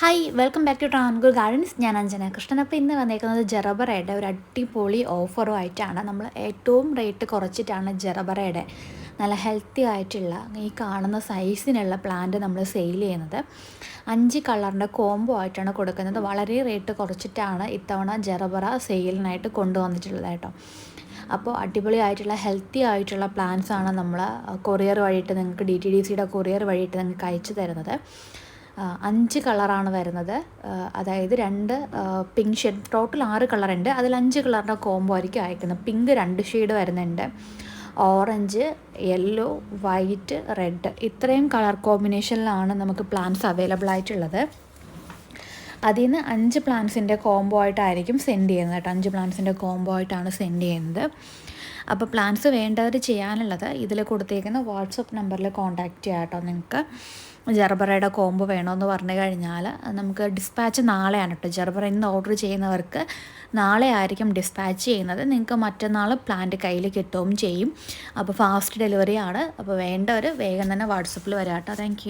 Hi welcome back to ട്രാൻഗൂർ gardens ഞാൻ അഞ്ജന. കൃഷ്ണൻ അപ്പോൾ ഇന്ന് വന്നേക്കുന്നത് ജെറബറയുടെ ഒരു അടിപൊളി ഓഫറും ആയിട്ടാണ് നമ്മൾ ഏറ്റവും റേറ്റ് കുറച്ചിട്ടാണ് ജെറബറയുടെ. നല്ല ഹെൽത്തി ആയിട്ടുള്ള ഈ കാണുന്ന സൈസിനുള്ള പ്ലാന്റ് നമ്മൾ സെയിൽ ചെയ്യുന്നത്. അഞ്ച് കളറിന്റെ കോംബോ ആയിട്ടാണ് കൊടുക്കുന്നത്. വളരെ റേറ്റ് കുറച്ചിട്ടാണ് ഇത്തവണ ജെറബറ സെയിലിനായിട്ട് കൊണ്ടുവന്നിട്ടുള്ളത് കേട്ടോ. അപ്പോൾ അടിപൊളിയായിട്ടുള്ള ഹെൽത്തി ആയിട്ടുള്ള പ്ലാൻസാണ് നമ്മൾ കൊറിയർ വഴിയിട്ട് നിങ്ങൾക്ക് ഡി ടി ഡി സിയുടെ കൊറിയർ വഴിയിട്ട് നിങ്ങൾക്ക് അയച്ചു തരുന്നത്. അഞ്ച് കളറാണ് വരുന്നത്. അതായത് രണ്ട് പിങ്ക് ഷെയ്ഡ് ടോട്ടൽ ആറ് കളറുണ്ട്. അതിൽ അഞ്ച് കളറിന്റെ കോംബോ ആയിരിക്കും അയക്കുന്നത്. പിങ്ക് രണ്ട് ഷെയ്ഡ് വരുന്നുണ്ട്. ഓറഞ്ച് യെല്ലോ വൈറ്റ് റെഡ് ഇത്രയും കളർ കോമ്പിനേഷനിലാണ് നമുക്ക് പ്ലാന്റ്സ് അവൈലബിൾ ആയിട്ടുള്ളത്. അതിൽ നിന്ന് അഞ്ച് പ്ലാന്റ്സിന്റെ കോംബോ ആയിട്ടായിരിക്കും സെൻഡ് ചെയ്യുന്നത് കേട്ടോ. അഞ്ച് പ്ലാന്റ്സിന്റെ കോംബോ ആയിട്ടാണ് സെൻഡ് ചെയ്യുന്നത്. അപ്പോൾ പ്ലാൻസ് വേണ്ടവർ ചെയ്യാനുള്ളത് ഇതിൽ കൊടുത്തേക്കുന്ന വാട്സപ്പ് നമ്പറിൽ കോൺടാക്റ്റ് ചെയ്യാം കേട്ടോ നിങ്ങൾക്ക് ജർബറയുടെ കോംബോ വേണമെന്ന് പറഞ്ഞു കഴിഞ്ഞാൽ നമുക്ക് ഡിസ്പാച്ച് നാളെയാണ് കേട്ടോ. ജർബറ ഇന്ന് ഓർഡർ ചെയ്യുന്നവർക്ക് നാളെ ആയിരിക്കും ഡിസ്പാച്ച് ചെയ്യുന്നത്. നിങ്ങൾക്ക് മറ്റന്നാൾ പ്ലാന്റ് കയ്യിൽ കിട്ടുകയും ചെയ്യും. അപ്പോൾ ഫാസ്റ്റ് ഡെലിവറി ആണ്. അപ്പോൾ വേണ്ടവർ വേഗം തന്നെ വാട്സപ്പിൽ വരാം കേട്ടോ. താങ്ക്